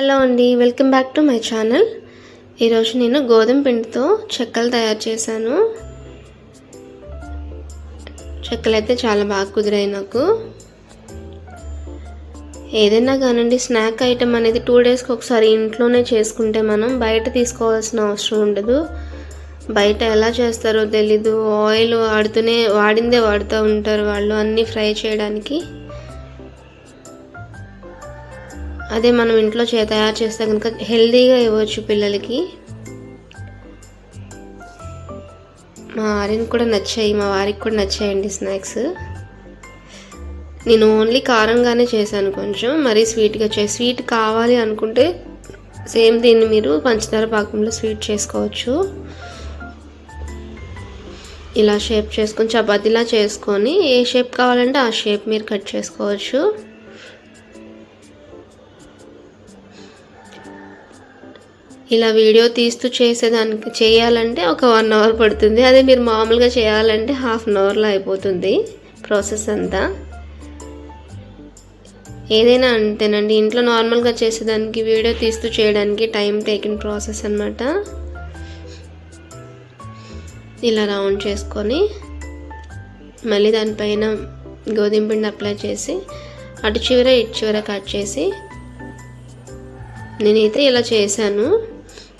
Hello అండి welcome back to my channel. ఈరోజు నేను గోధుమ పిండితో చెక్కలు తయారు చేశాను. చెక్కలు అయితే చాలా బాగా కుదిరాయి నాకు. ఏదైనా కానండి స్నాక్ ఐటెం అనేది టూ డేస్కి ఒకసారి ఇంట్లోనే చేసుకుంటే మనం బయట తీసుకోవాల్సిన అవసరం ఉండదు. బయట ఎలా చేస్తారో తెలీదు. ఆయిల్ వాడుతూనే వాడిందే వాడుతూ ఉంటారు వాళ్ళు అన్నీ ఫ్రై చేయడానికి. అదే మనం ఇంట్లో చే తయారు చేస్తే కనుక హెల్దీగా ఇవ్వచ్చు పిల్లలకి. మా వారిని కూడా నచ్చాయి మా వారికి కూడా నచ్చాయండి స్నాక్స్. నేను ఓన్లీ కారంగానే చేశాను కొంచెం మరీ స్వీట్గా చే స్వీట్ కావాలి అనుకుంటే సేమ్ దీన్ని మీరు పంచదార పాకంలో స్వీట్ చేసుకోవచ్చు. ఇలా షేప్ చేసుకొని చపాతీలా చేసుకొని ఏ షేప్ కావాలంటే ఆ షేప్ మీరు కట్ చేసుకోవచ్చు. ఇలా వీడియో తీస్తూ చేసేదానికి చేయాలంటే ఒక వన్ అవర్ పడుతుంది. అదే మీరు మామూలుగా చేయాలంటే హాఫ్ అన్ అవర్లో అయిపోతుంది ప్రాసెస్ అంతా. ఏదైనా అంతేనండి. ఇంట్లో నార్మల్గా చేసేదానికి వీడియో తీస్తూ చేయడానికి టైం టేకింగ్ ప్రాసెస్ అనమాట ఇలా రౌండ్ చేసుకొని మళ్ళీ దానిపైన గోధుమ పిండి అప్లై చేసి అటు చివర ఇటు చివర కట్ చేసి నేనైతే ఇలా చేశాను.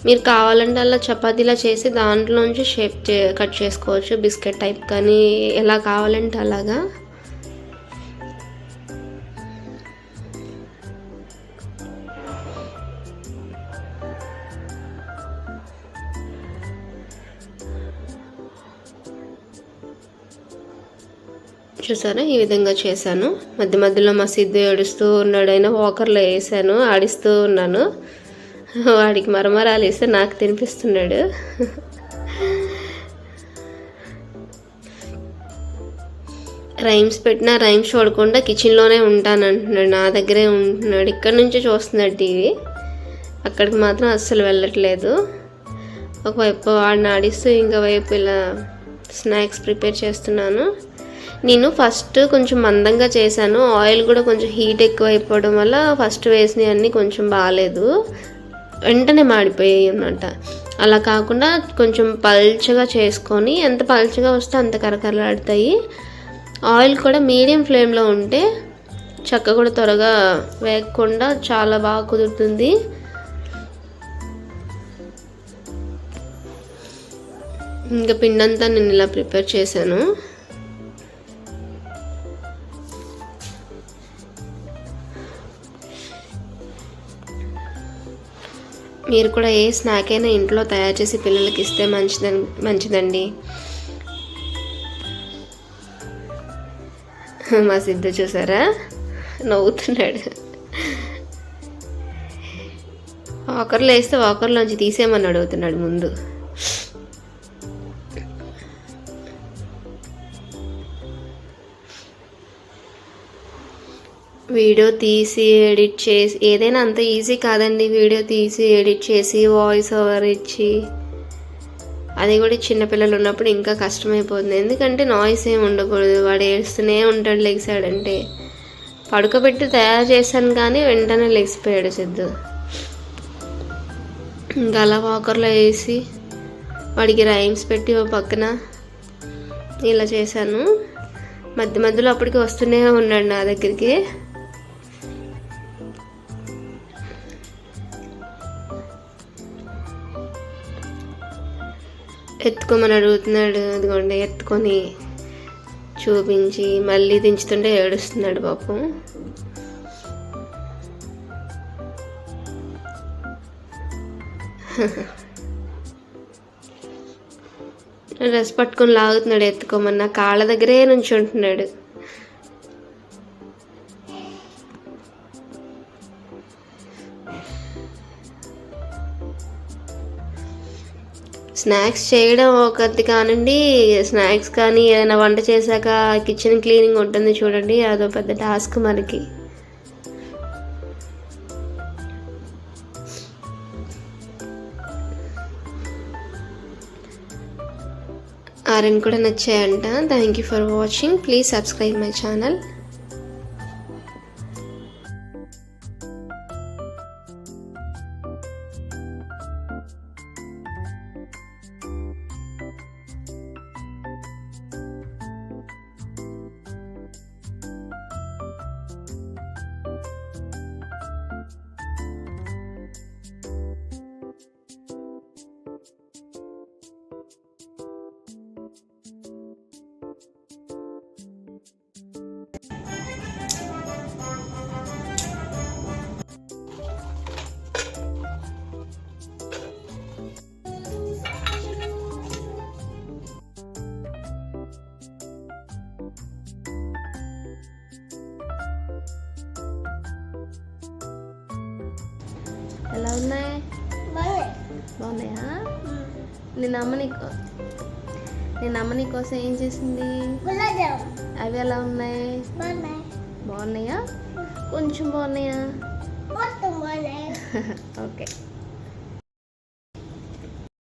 మీరు కావాలంటే అలా చపాతీలా చేసి దాంట్లోంచి షేప్ చే కట్ చేసుకోవచ్చు బిస్కెట్ టైప్ కానీ ఎలా కావాలంటే అలాగా. చూసారా? ఈ విధంగా చేశాను. మధ్య మధ్యలో మా సిద్ధు ఏడుస్తూ ఉన్నాడు. అయినా వాకర్లో వేసాను ఆడిస్తూ ఉన్నాను. వాడికి మరమరాలు ఇస్తే నాకు తినిపిస్తున్నాడు. రైమ్స్ పెట్టినా రైమ్స్ చూడకుండా కిచెన్లోనే ఉంటాను అంటున్నాడు నా దగ్గరే ఉంటున్నాడు. ఇక్కడ నుంచి చూస్తున్నాడు టీవీ. అక్కడికి మాత్రం అస్సలు వెళ్ళట్లేదు. ఒకవైపు వాడిని ఆడిస్తూ ఇంకో వైపు ఇలా స్నాక్స్ ప్రిపేర్ చేస్తున్నాను. నేను ఫస్ట్ కొంచెం మందంగా చేశాను. ఆయిల్ కూడా కొంచెం హీట్ ఎక్కువ అయిపోవడం వల్ల ఫస్ట్ వేసినవి అన్నీ కొంచెం బాగాలేదు. వెంటనే మాడిపోయాయి అన్నమాట అలా కాకుండా కొంచెం పల్చగా చేసుకొని ఎంత పల్చగా వస్తే అంత కరకరలాడతాయి. ఆయిల్ కూడా మీడియం ఫ్లేమ్లో ఉంటే చక్క కూడా త్వరగా వేగకుండా చాలా బాగా కుదురుతుంది. ఇంకా పిండంతా నేను ఇలా ప్రిపేర్ చేశాను. మీరు కూడా ఏ స్నాక్ అయినా ఇంట్లో తయారు చేసి పిల్లలకి ఇస్తే మంచిదని మంచిదండి. మా సిద్ధు చూసారా? నవ్వుతున్నాడు. వాకర్లో వేస్తే వాకర్లోంచి తీసేయమని అడుగుతున్నాడు ముందు. వీడియో తీసి ఎడిట్ చేసి ఏదైనా అంత ఈజీ కాదండి వీడియో తీసి ఎడిట్ చేసి వాయిస్ ఓవర్ ఇచ్చి. అది కూడా చిన్నపిల్లలు ఉన్నప్పుడు ఇంకా కష్టమైపోతుంది. ఎందుకంటే నాయిస్ ఏమి ఉండకూడదు. వాడు ఏడుస్తూనే ఉంటాడు లెగిసాడంటే పడుకోబెట్టి తయారు చేశాను కానీ వెంటనే లెగిసిపోయాడు సిద్ధు ఇంకా అలా వాకర్లో వేసి వాడికి రైమ్స్ పెట్టి ఓ పక్కన ఇలా చేశాను. మధ్య మధ్యలో అప్పటికి వస్తూనే ఉన్నాడు నా దగ్గరికి. ఎత్తుకోమని అడుగుతున్నాడు అదిగోండి ఎత్తుకొని చూపించి మళ్ళీ దించుతుంటే ఏడుస్తున్నాడు పాపం. డ్రెస్ పట్టుకొని లాగుతున్నాడు ఎత్తుకోమన్నా. కాళ్ళ దగ్గరే నుంచి ఉంటున్నాడు స్నాక్స్ చేయడం ఒకటి కానండి. స్నాక్స్ కానీ ఏదైనా వంట చేశాక కిచెన్ క్లీనింగ్ ఉంటుంది చూడండి. అదో పెద్ద టాస్క్ మనకి. ఆరన్ కూడా నచ్చాయంట. Thank you for watching please subscribe my channel బాగున్నాయా? నేను అమ్మ నీకు నేను అమ్మ నీ కోసం ఏం చేసింది? అవి ఎలా ఉన్నాయి? బాగున్నాయి. కొంచెం బాగున్నాయి. ఓకే.